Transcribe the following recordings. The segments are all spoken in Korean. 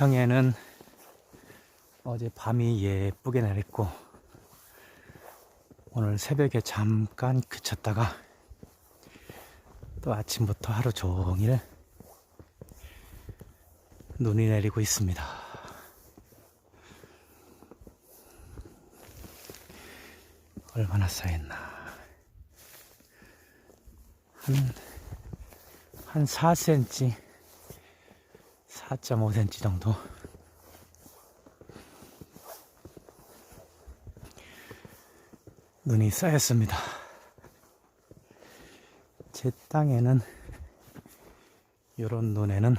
부평에는 어제 밤이 예쁘게 내렸고 오늘 새벽에 잠깐 그쳤다가 또 아침부터 하루 종일 눈이 내리고 있습니다. 얼마나 쌓였나. 한, 한 4cm, 4.5cm 정도. 눈이 쌓였습니다. 제 땅에는 이런 눈에는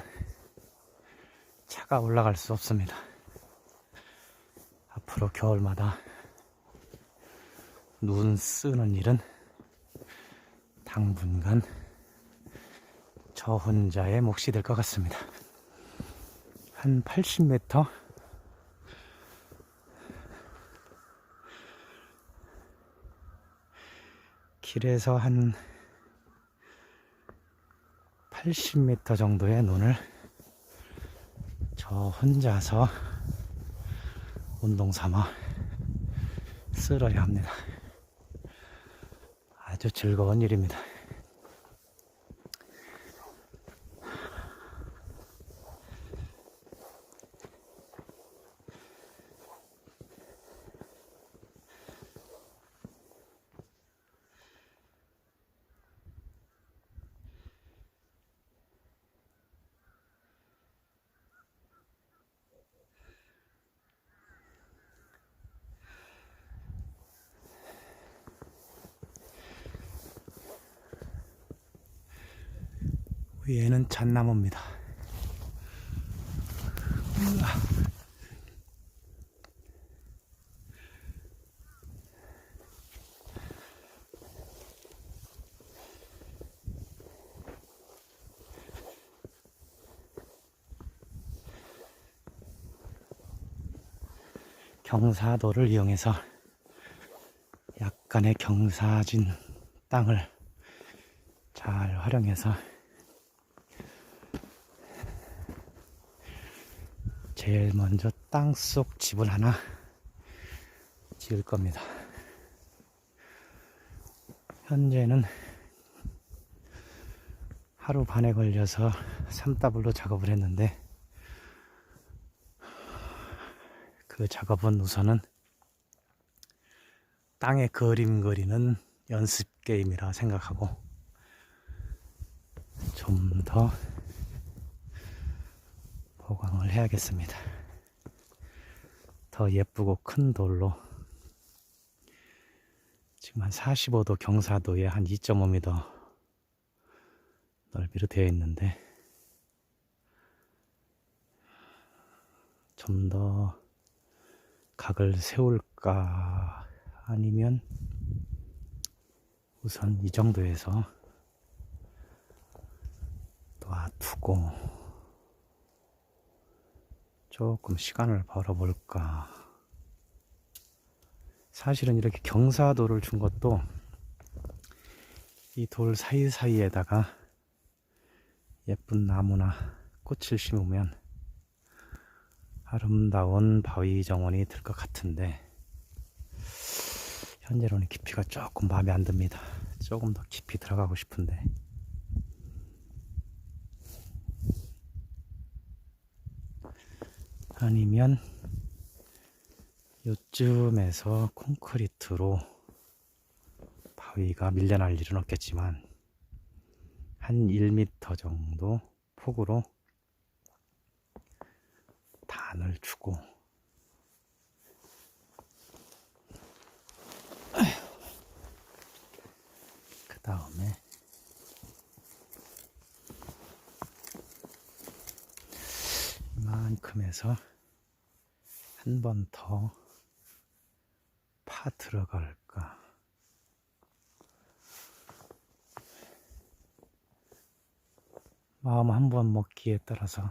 차가 올라갈 수 없습니다. 앞으로 겨울마다 눈 쓰는 일은 당분간 저 혼자의 몫이 될 것 같습니다. 한 80m 길에서 한 80m 정도의 눈을 저 혼자서 운동 삼아 쓸어야 합니다. 아주 즐거운 일입니다. 위에는 잣나무입니다. 경사도를 이용해서 약간의 경사진 땅을 잘 활용해서 제일 먼저 땅속 집을 하나 지을 겁니다. 현재는 하루 반에 걸려서 삼더블로 작업을 했는데 그 작업은 우선은 땅에 그림 그리는 연습 게임이라 생각하고 좀더 보강을 해야겠습니다. 더 예쁘고 큰 돌로 지금 한 45도 경사도에 한 2.5m 넓이로 되어 있는데 좀 더 각을 세울까 아니면 우선 이 정도에서 놔두고 조금 시간을 벌어볼까. 사실은 이렇게 경사도를 준 것도 이 돌 사이사이에다가 예쁜 나무나 꽃을 심으면 아름다운 바위 정원이 될 것 같은데 현재로는 깊이가 조금 마음에 안 듭니다. 조금 더 깊이 들어가고 싶은데 아니면 요쯤에서 콘크리트로 바위가 밀려날 일은 없겠지만 한 1m 정도 폭으로 단을 주고 그 다음에 이만큼에서 한 번 더 파 들어갈까? 마음 한 번 먹기에 따라서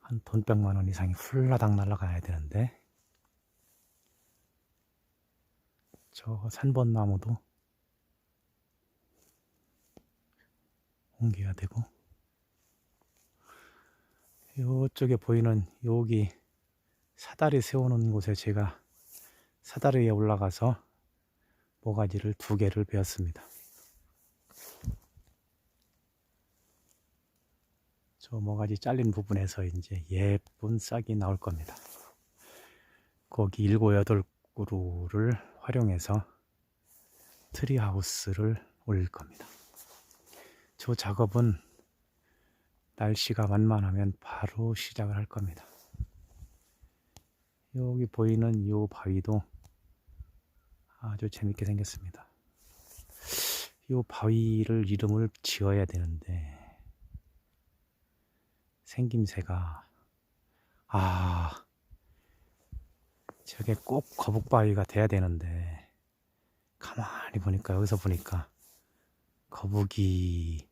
한돈 백만 원 이상이 훌라당 날아가야 되는데 저 산번나무도 옮겨야 되고 요쪽에 보이는 여기 사다리 세우는 곳에 제가 사다리에 올라가서 모가지를 두 개를 베었습니다. 저 모가지 잘린 부분에서 이제 예쁜 싹이 나올 겁니다. 거기 일곱 여덟 그루를 활용해서 트리하우스를 올릴 겁니다. 저 작업은 날씨가 만만하면 바로 시작을 할 겁니다. 여기 보이는 이 바위도 아주 재밌게 생겼습니다. 이 바위를 이름을 지어야 되는데 생김새가 아 저게 꼭 거북바위가 돼야 되는데 가만히 보니까 여기서 보니까 거북이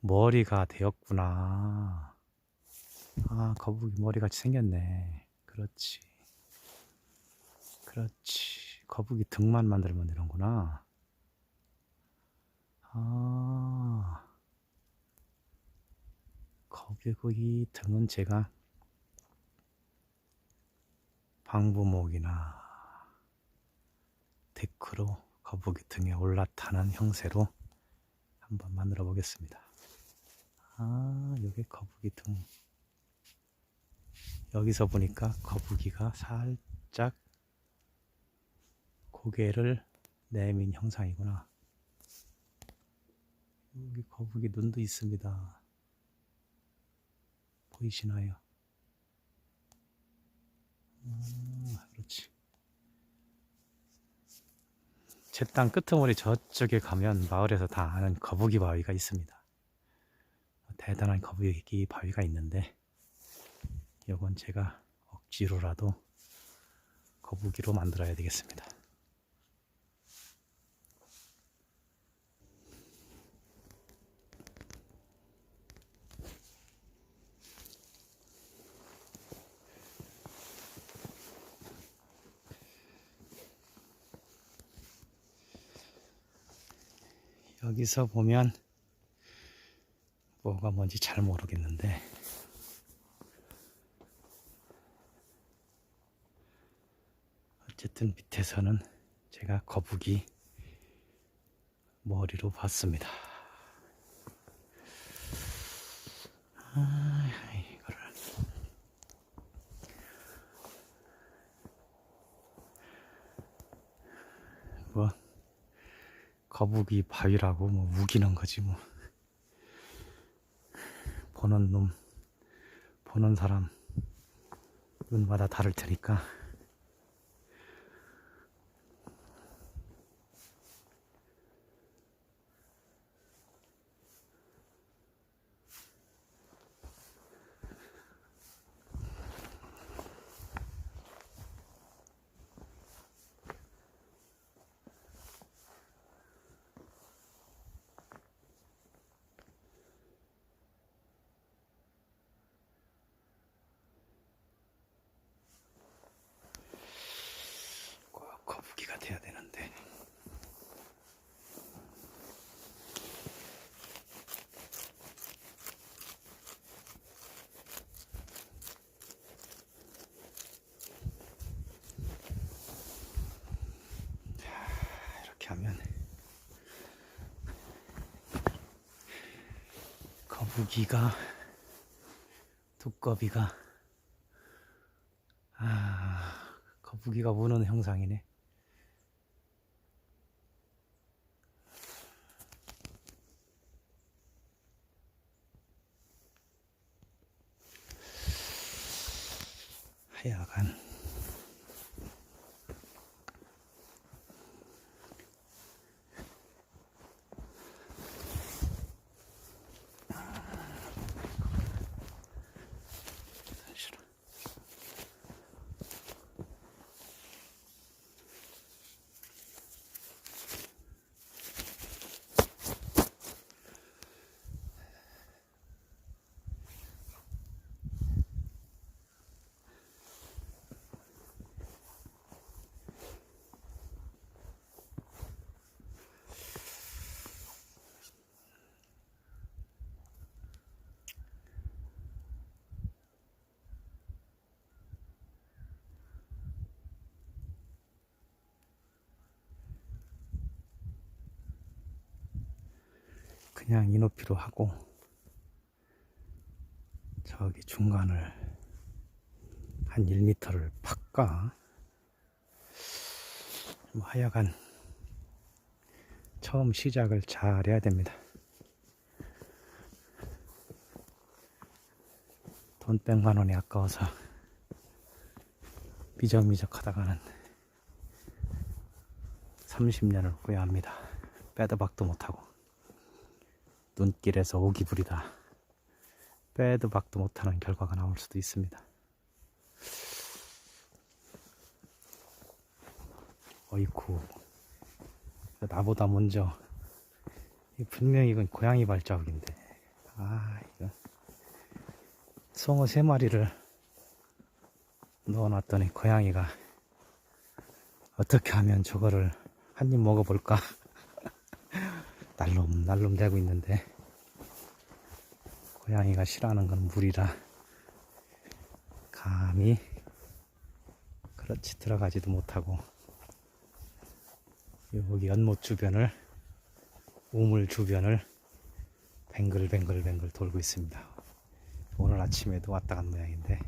머리가 되었구나. 아, 거북이 머리같이 생겼네. 그렇지. 그렇지. 거북이 등만 만들면 되는구나. 아. 거북이 등은 제가 방부목이나 데크로 거북이 등에 올라타는 형태로 한번 만들어 보겠습니다. 아, 여기 거북이 등. 여기서 보니까 거북이가 살짝 고개를 내민 형상이구나. 여기 거북이 눈도 있습니다. 보이시나요? 아, 그렇지. 제 땅 끄트머리 저쪽에 가면 마을에서 다 아는 거북이 바위가 있습니다. 대단한 거북이 바위가 있는데 이건 제가 억지로라도 거북이로 만들어야 되겠습니다. 여기서 보면 뭐가 뭔지 잘 모르겠는데 어쨌든 밑에서는 제가 거북이 머리로 봤습니다. 아, 이거를. 뭐 거북이 바위라고 뭐 우기는 거지 뭐. 보는 놈 보는 사람 눈마다 다를 테니까 꼭 돼야 되는데 자, 이렇게 하면 거북이가 두꺼비가 아 거북이가 우는 형상이네. 하여간 싫어. 그냥 이 높이로 하고 저기 중간을 한 1m를 팍까 뭐 하여간 처음 시작을 잘 해야 됩니다. 돈 100만 원이 아까워서 미적미적 하다가는 30년을 후회합니다. 빼도 박도 못하고 눈길에서 오기 부리다. 빼도 박도 못하는 결과가 나올 수도 있습니다. 어이쿠. 나보다 먼저 이 분명히 이건 고양이 발자국인데. 아 이거. 송어 세 마리를 넣어놨더니 고양이가 어떻게 하면 저거를 한 입 먹어볼까 날름날름 대고 있는데 고양이가 싫어하는 건 물이라 감히 그렇지 들어가지도 못하고 여기 연못 주변을 우물 주변을 뱅글뱅글뱅글 돌고 있습니다. 오늘 아침에도 왔다 간 모양인데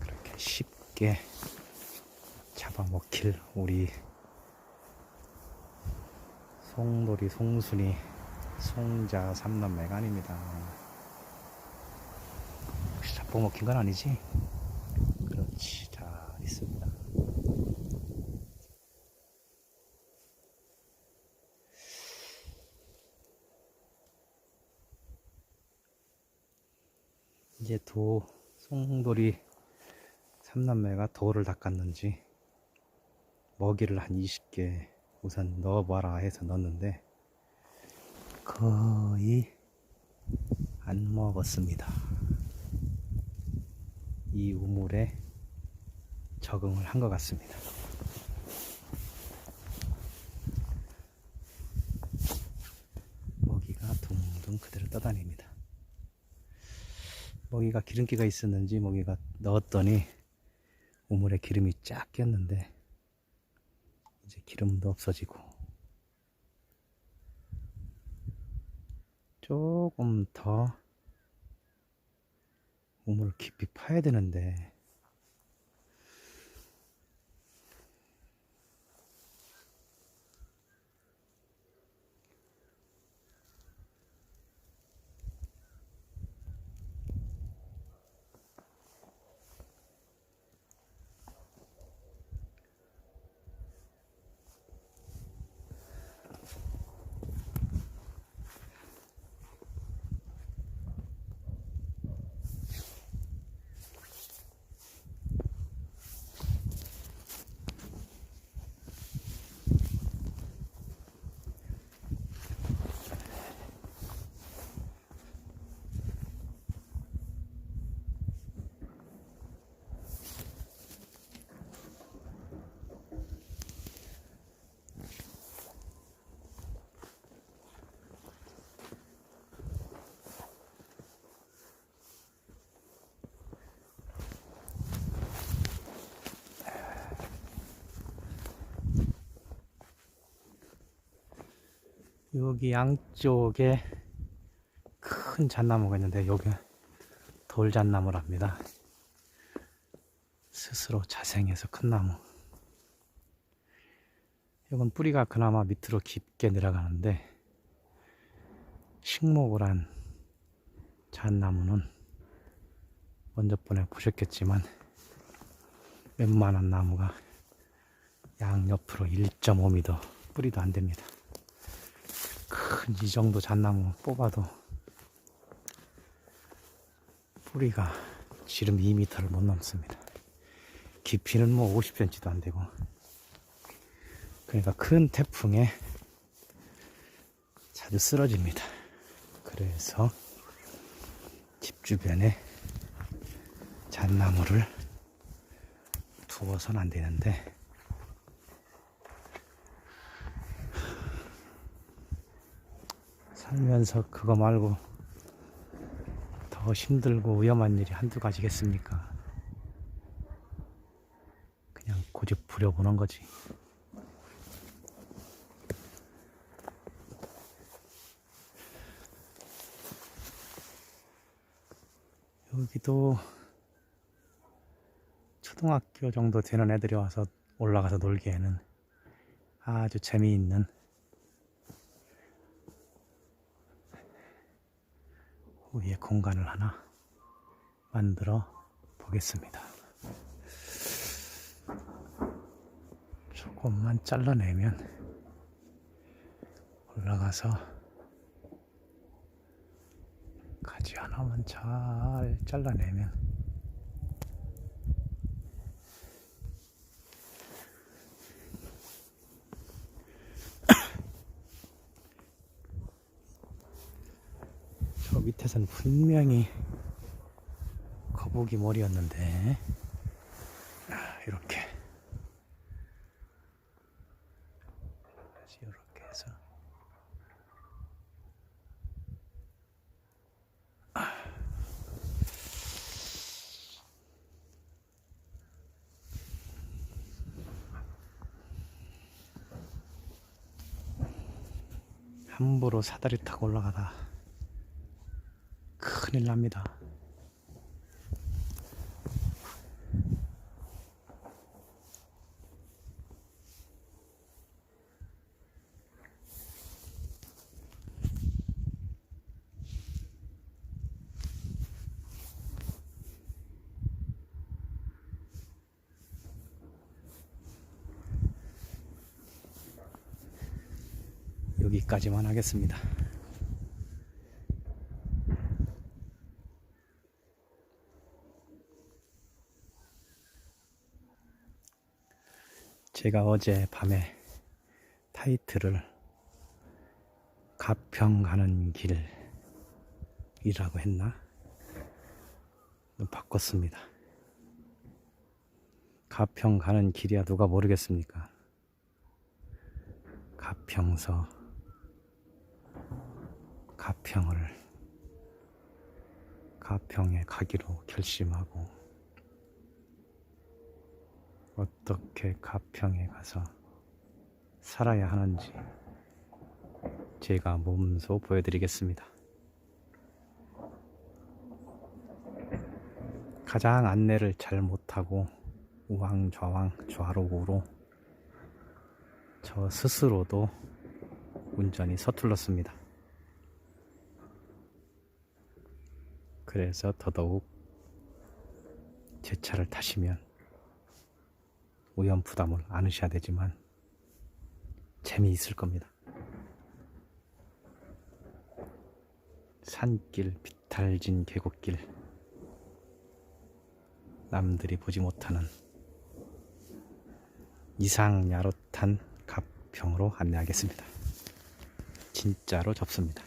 그렇게 쉽게 잡아먹힐 우리 송돌이 송순이 송자 삼남매가 아닙니다. 혹시 잡아먹힌 건 아니지? 그렇지 잘 있습니다. 이제 도 송돌이 삼남매가 도를 닦았는지 먹이를 한 20개 우선 넣어봐라 해서 넣었는데 거의 안 먹었습니다. 이 우물에 적응을 한 것 같습니다. 먹이가 둥둥 그대로 떠다닙니다. 먹이가 기름기가 있었는지 먹이가 넣었더니 우물에 기름이 쫙 꼈는데 이제 기름도 없어지고 조금 더 우물을 깊이 파야 되는데 여기 양쪽에 큰 잣나무가 있는데 여기 돌잣나무랍니다. 스스로 자생해서 큰 나무. 이건 뿌리가 그나마 밑으로 깊게 내려가는데 식목을 한 잣나무는 먼저 번에 보셨겠지만 웬만한 나무가 양옆으로 1.5m 뿌리도 안 됩니다. 큰 이 정도 잣나무 뽑아도 뿌리가 지름 2m를 못 넘습니다. 깊이는 뭐 50cm도 안 되고 그러니까 큰 태풍에 자주 쓰러집니다. 그래서 집 주변에 잣나무를 두어서는 안 되는데 살면서 그거 말고 더 힘들고 위험한 일이 한두 가지겠습니까? 그냥 고집 부려보는 거지. 여기도 초등학교 정도 되는 애들이 와서 올라가서 놀기에는 아주 재미있는 위에 공간을 하나 만들어 보겠습니다. 조금만 잘라내면 올라가서 가지 하나만 잘 잘라내면 저 밑에선 분명히 거북이 머리였는데. 아, 이렇게. 다시 이렇게 해서. 함부로 사다리 타고 올라가다 큰일 납니다. 여기까지만 하겠습니다. 제가 어제 밤에 타이틀을 가평 가는 길이라고 했나? 바꿨습니다. 가평 가는 길이야 누가 모르겠습니까? 가평서 가평을 가평에 가기로 결심하고 어떻게 가평에 가서 살아야 하는지 제가 몸소 보여드리겠습니다. 가장 안내를 잘 못하고 우왕좌왕 좌로우로 저 스스로도 운전이 서툴렀습니다. 그래서 더더욱 제 차를 타시면 우연부담을 안으셔야 되지만 재미있을 겁니다. 산길, 비탈진 계곡길, 남들이 보지 못하는 이상 야릇한 가평으로 안내하겠습니다. 진짜로 접습니다.